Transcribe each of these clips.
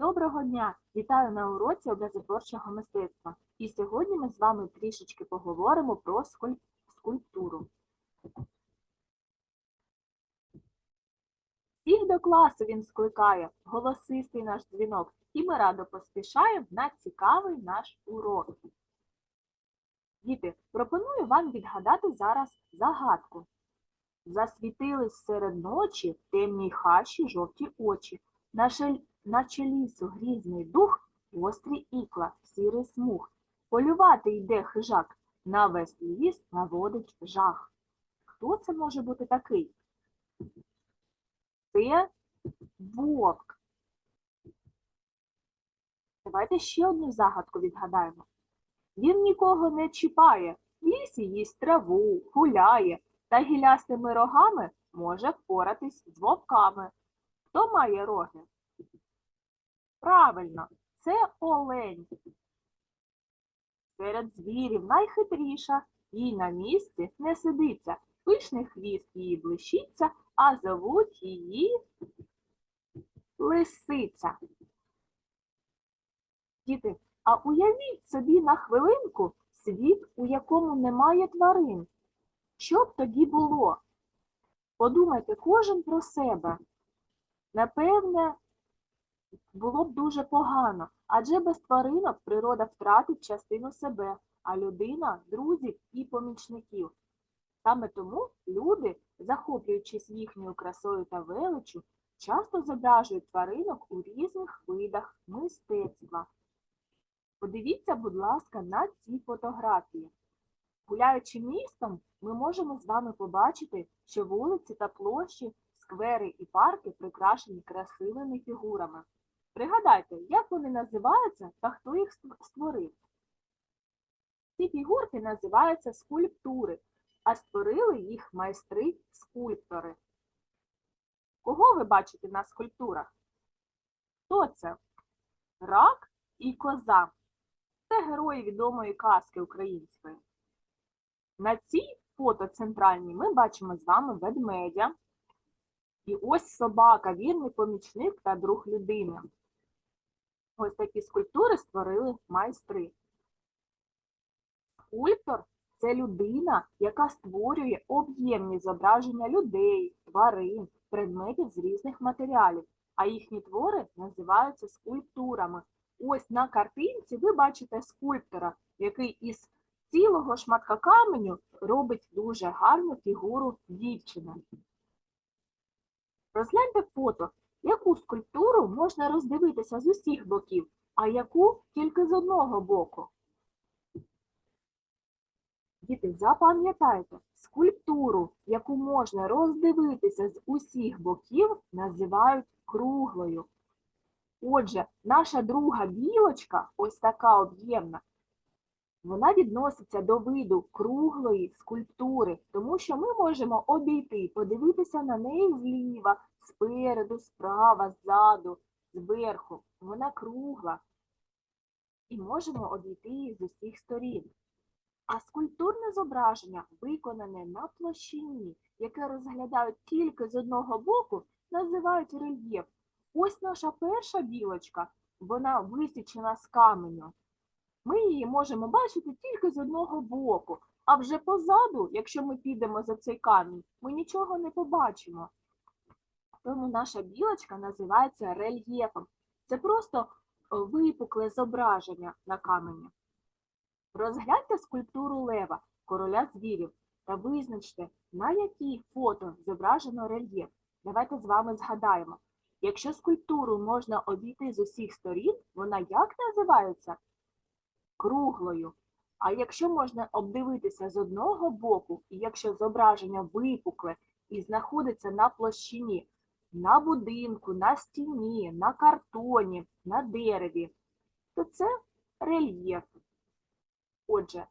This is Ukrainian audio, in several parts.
Доброго дня! Вітаю на уроці образотворчого мистецтва. І сьогодні ми з вами трішечки поговоримо про скуль- скульптуру. Всіх до класу він скликає, голосистий наш дзвінок, і ми радо поспішаємо на цікавий наш урок. Діти, пропоную вам відгадати зараз загадку. Засвітились серед ночі в темній хащі жовті очі. На, шель... Наче лісу грізний дух, гострі ікла, сірий смуг. Полювати йде хижак, на весь ліс наводить жах. Хто це може бути такий? Це вовк. Давайте ще одну загадку відгадаємо. Він нікого не чіпає, в лісі їсть траву, гуляє, та гілястими рогами може впоратись з вовками. Хто має роги? Правильно, це олень. Серед звірів найхитріша, їй на місці не сидиться, пишний хвіст її блищиться, а зовуть її лисиця. Діти, а уявіть собі на хвилинку світ, у якому немає тварин. Що б тоді було? Подумайте кожен про себе. Напевне, було б дуже погано, адже без тваринок природа втратить частину себе, а людина друзів і помічників. Саме тому люди, захоплюючись їхньою красою та величчю, часто зображують тваринок у різних видах мистецтва. Подивіться, будь ласка, на ці фотографії. Гуляючи містом, ми можемо з вами побачити, що вулиці та площі, сквери і парки прикрашені красивими фігурами. Пригадайте, як вони називаються та хто їх створив. Ці фігурки називаються скульптури, а створили їх майстри-скульптори. Кого ви бачите на скульптурах? Хто це? Рак і коза. Це герої відомої казки української. На цій фото центральній ми бачимо з вами ведмедя. І ось собака, вірний помічник та друг людини. Ось такі скульптури створили майстри. Скульптор це людина, яка створює об'ємні зображення людей, тварин, предметів з різних матеріалів, а їхні твори називаються скульптурами. Ось на картинці ви бачите скульптора, який із цілого шматка каменю робить дуже гарну фігуру дівчини. Розгляньте фото, яку скульптуру можна роздивитися з усіх боків, а яку тільки з одного боку. Діти, запам'ятайте, скульптуру, яку можна роздивитися з усіх боків, називають круглою. Отже, наша друга білочка, ось така об'ємна, вона відноситься до виду круглої скульптури, тому що ми можемо обійти, подивитися на неї зліва, спереду, справа, ззаду, зверху. Вона кругла. І можемо обійти її з усіх сторін. А скульптурне зображення, виконане на площині, яке розглядають тільки з одного боку, називають рельєф. Ось наша перша білочка, вона висічена з каменю. Ми її можемо бачити тільки з одного боку, а вже позаду, якщо ми підемо за цей камінь, ми нічого не побачимо. Тому наша білочка називається рельєфом. Це просто е, випукле зображення на камені. Розгляньте скульптуру лева, короля звірів, та визначте, на якій фото зображено рельєф. Давайте з вами згадаємо. Якщо скульптуру можна обійти з усіх сторін, вона як називається? Круглою. А якщо можна обдивитися з одного боку, і якщо зображення випукле і знаходиться на площині, на будинку, на стіні, на картоні, на дереві, то це рельєф. Отже,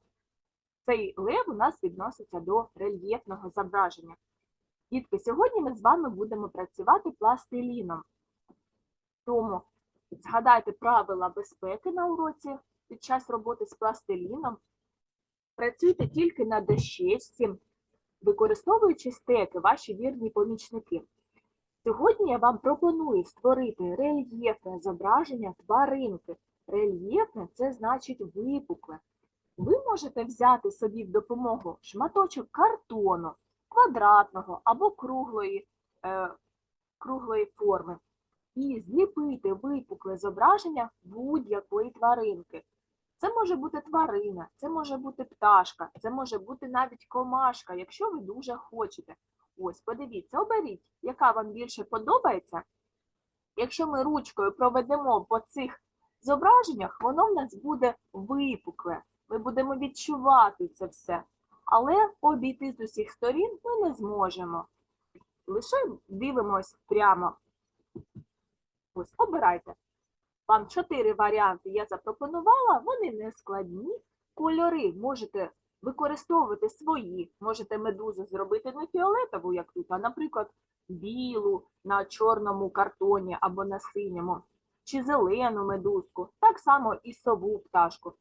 цей лев у нас відноситься до рельєфного зображення. Дітки, сьогодні ми з вами будемо працювати пластиліном. Тому згадайте правила безпеки на уроці під час роботи з пластиліном. Працюйте тільки на дощечці, використовуючи стеки, ваші вірні помічники. Сьогодні я вам пропоную створити рельєфне зображення тваринки. Рельєфне це значить випукле. Ви можете взяти собі в допомогу шматочок картону, квадратного або круглої, е, круглої форми і зліпити випукле зображення будь-якої тваринки. Це може бути тварина, це може бути пташка, це може бути навіть комашка, якщо ви дуже хочете. Ось, подивіться, оберіть, яка вам більше подобається. Якщо ми ручкою проведемо по цих зображеннях, воно в нас буде випукле. Ми будемо відчувати це все. Але обійти з усіх сторін ми не зможемо. Лише дивимось прямо. Ось, обирайте. Вам чотири варіанти я запропонувала, вони не складні. Кольори можете використовувати свої. Можете медузу зробити не фіолетову, як тут, а, наприклад, білу на чорному картоні або на синьому, чи зелену медузку, так само і сову пташку.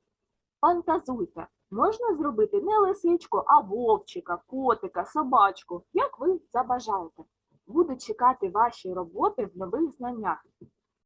Фантазуйте, можна зробити не лисичку, а вовчика, котика, собачку, як ви забажаєте. Буду чекати ваші роботи в нових знаннях.